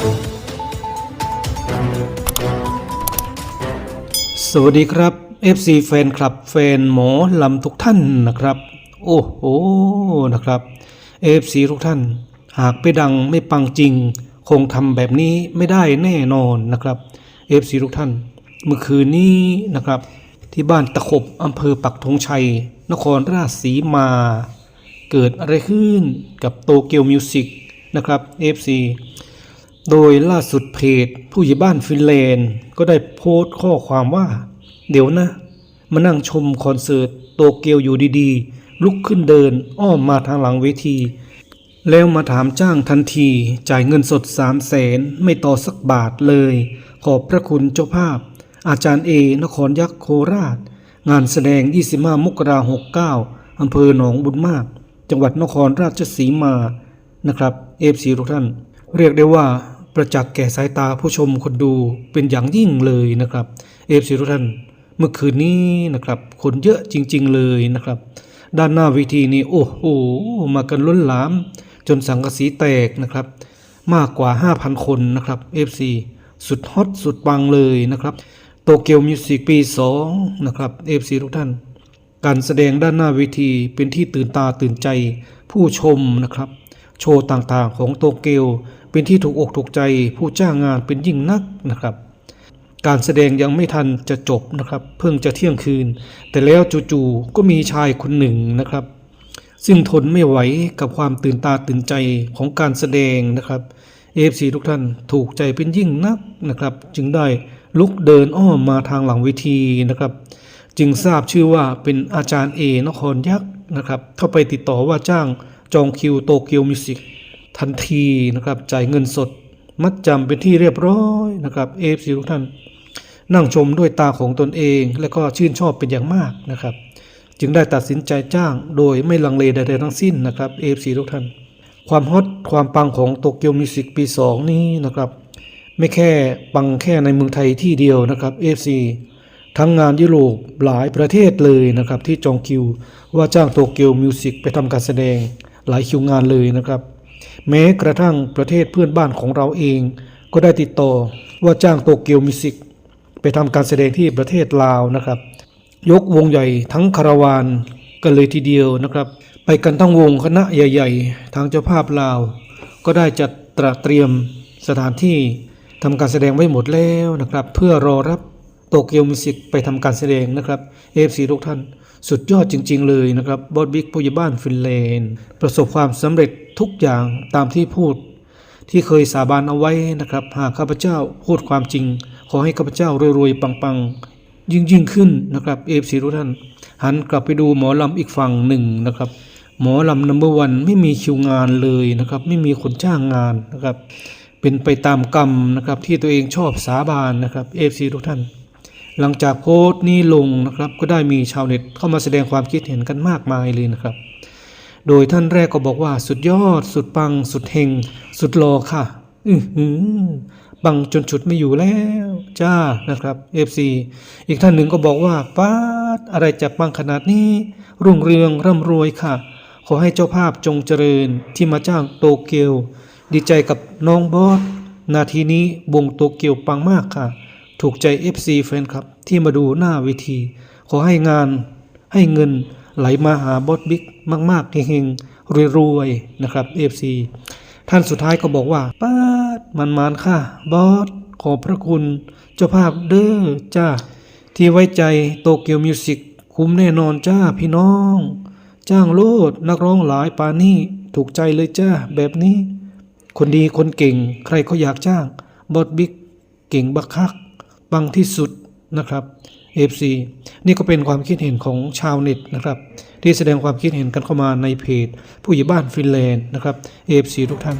สวัสดีครับ FC แฟนคลับแฟนหมอลำทุกท่านนะครับ โอ้โหนะครับ FC ทุกท่าน หากไปดังไม่ปังจริง คงทำแบบนี้ไม่ได้แน่นอนนะครับ FC ทุกท่าน เมื่อคืนนี้นะครับ ที่บ้านตะขบอำเภอปักธงชัย นครราชสีมา เกิดอะไรขึ้นกับโตเกียวมิวสิกนะครับ FC โดยล่าสุดเพจผู้ใหญ่บ้านฟินแลนด์ก็ได้โพสต์ข้อความว่า เดี๋ยวนะ มานั่งชมคอนเสิร์ตโตเกียวอยู่ดีๆ ลุกขึ้นเดินอ้อมมาทางหลังเวที แล้วมาถามจ้างทันทีจ่ายเงินสดสามแสนไม่ต่อสักบาทเลย ขอบพระคุณเจ้าภาพ อาจารย์เอนครยักษ์โคราช งานแสดง 25 มกราหกเก้าอำเภอหนองบุญมาก จังหวัดนครราชสีมานะครับเอฟซีทุกท่าน เรียกได้ว่า ประจักษ์แก่สายตาผู้ชมคนดูเป็นอย่างยิ่งเลยนะครับเอฟซีทุกท่านเมื่อคืนนี้นะครับ คนเยอะจริง ๆ เลยนะครับ ด้านหน้าเวทีนี่โอ้โหมากันล้นหลาม จนสังกะสีแตกนะครับ มากกว่า 5,000 คนนะครับ FC สุดฮอตสุดปังเลยนะครับโตเกียวมิวสิกปี 2 นะครับ FC ทุกท่าน การแสดงด้านหน้าเวทีเป็นที่ตื่นตาตื่นใจผู้ชมนะครับ โชว์ต่างๆของโตเกียว เป็นที่ถูกอกถูกใจผู้จ้างงานเป็นยิ่งนักนะครับ การแสดงยังไม่ทันจะจบนะครับ เพิ่งจะเที่ยงคืน แต่แล้วจู่ๆก็มีชายคนหนึ่งนะครับ ซึ่งทนไม่ไหวกับความตื่นตาตื่นใจของการแสดงนะครับเอฟซีทุกท่านถูกใจเป็นยิ่งนักนะครับ จึงได้ลุกเดินอ้อมมาทางหลังเวทีนะครับ จึงทราบชื่อว่าเป็นอาจารย์เอนครยักษ์นะครับ เข้าไปติดต่อว่าจ้างจองคิวโตเกียวมิวสิก ทันทีนะครับ จ่ายเงินสด มัดจำเป็นที่เรียบร้อยนะครับเอฟซีทุกท่าน นั่งชมด้วยตาของตนเอง และก็ชื่นชอบเป็นอย่างมากนะครับ จึงได้ตัดสินใจจ้างโดยไม่ลังเลใดๆทั้งสิ้นนะครับเอฟซีทุกท่าน ความฮอตความปังของโตเกียวมิวสิกปี 2 นี้นะครับไม่แค่ปังแค่ในเมืองไทยที่เดียวนะครับ FC ทั้งงานยุโรปหลายประเทศเลยนะครับ ที่จองคิวว่าจ้างโตเกียวมิวสิกไปทำการแสดงหลายคิวงานเลยนะครับ แม้กระทั่งประเทศเพื่อนบ้านของเราเอง ก็ได้ติดต่อว่าจ้างโตเกียวมิสิกไปทำการแสดงที่ประเทศลาวนะครับ ยกวงใหญ่ทั้งคาราวานกันเลยทีเดียวนะครับ ไปกันทั้งวงคณะใหญ่ ๆ ทางเจ้าภาพลาว ก็ได้จัดตระเตรียมสถานที่ทำการแสดงไว้หมดแล้วนะครับ เพื่อรอรับโตเกียวมิสิกไปทำการแสดงนะครับเอฟซีทุกท่าน สุดยอดจริง ๆ เลยนะครับบอสบิ๊กผู้ใหญ่บ้านฟินแลนด์ประสบความสำเร็จทุกอย่างตามที่พูด ที่เคยสาบานเอาไว้นะครับ หากข้าพเจ้าพูดความจริง ขอให้ข้าพเจ้ารวยๆปังๆ ยิ่งยิ่งขึ้นนะครับเอฟซีทุกท่าน หันกลับไปดูหมอลำอีกฝั่งหนึ่งนะครับ หมอลำนัมเบอร์วันไม่มีคิวงานเลยนะครับ ไม่มีคนจ้างงานนะครับ เป็นไปตามกรรมนะครับที่ตัวเองชอบสาบานนะครับเอฟซีทุกท่านหลังจากโพสต์นี้ลงนะครับ ก็ได้มีชาวเน็ตเข้ามาแสดงความคิดเห็นกันมากมายเลยนะครับ โดยท่านแรกก็บอกว่าสุดยอด สุดปัง สุดเฮงสุดหลอค่ะ อือหือปังจนฉุดไม่อยู่แล้ว จ้านะครับ FC อีกท่านหนึ่งก็บอกว่าป้าดอะไรจะปังขนาดนี้ รุ่งเรืองร่ำรวยค่ะ ขอให้เจ้าภาพจงเจริญที่มาจ้างโตเกียว ดีใจกับน้องบอสนาทีนี้วงโตเกียวปังมากค่ะ ถูกใจ FC แฟนครับ ที่มาดูหน้าเวที ขอให้งานให้เงินไหลมาหาบอสบิ๊ก มากๆเฮงๆรวยๆนะครับ FC ท่านสุดท้ายก็บอกว่าป้าดมันมานค่ะ บอส ขอบพระคุณ เจ้าภาพเด้อจ้า ที่ไว้ใจโตเกียวมิวสิกคุ้มแน่นอนจ้าพี่น้อง จ้างโลดนักร้องหลายปานี่ถูกใจเลยจ้าแบบนี้ คนดีคนเก่ง ใครเขาอยากจ้าง บอสบิ๊กเก่งบักคักปังที่สุดนะครับ FC นี่ก็เป็นความคิดเห็นของชาวเน็ตนะครับ ที่แสดงความคิดเห็นกันเข้ามาในเพจ ผู้ใหญ่บ้านฟินแลนด์นะครับเอฟซีทุกท่าน